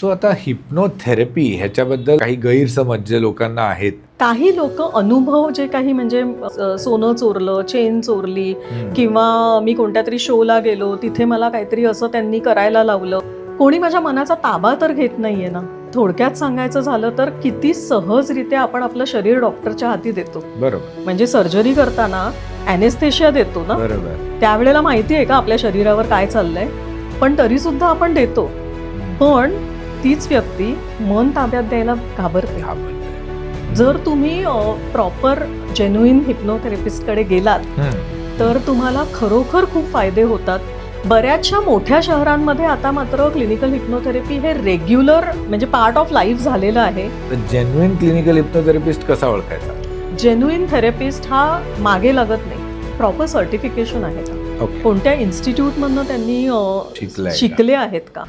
So आता हिप्नोथेरपी ह्याच्याबद्दल काही गैरसमज जे लोकांना आहेत. काही लोक अनुभव जे काही म्हणजे अ, सोनं चोरलं चेन चोरली किंवा मी कोणत्या तरी शोला गेलो तिथे मला काहीतरी असं त्यांनी करायला लावलं. कोणी माझ्या मनाचा ताबा तर घेत नाहीये ना. थोडक्यात सांगायचं झालं तर किती सहजरित्या आपण आपलं शरीर डॉक्टरच्या हाती देतो. बरोबर. म्हणजे सर्जरी करताना अॅनेस्थेशिया देतो ना. बरोबर. त्यावेळेला माहिती आहे का आपल्या शरीरावर काय चाललंय? पण तरी सुद्धा आपण देतो. पण तीच व्यक्ती मन ताब्यात द्यायला घाबरते. जर तुम्ही प्रॉपर जेन्युइन हिप्नोथेरपिस्टकडे गेलात. तर तुम्हाला खरोखर खूप फायदे होतात. बऱ्याचशा मोठ्या शहरांमध्ये आता मात्र क्लिनिकल हिप्नोथेरपी हे रेग्युलर म्हणजे पार्ट ऑफ लाईफ झालेलं आहे. तर जेन्युइन क्लिनिकल हिप्नोथेरपिस्ट कसा ओळखायचा? जेन्युइन थेरपिस्ट हा मागे लागत नाही. प्रॉपर सर्टिफिकेशन आहे का? कोणत्या इन्स्टिट्यूटमधनं त्यांनी? शिकले आहेत का?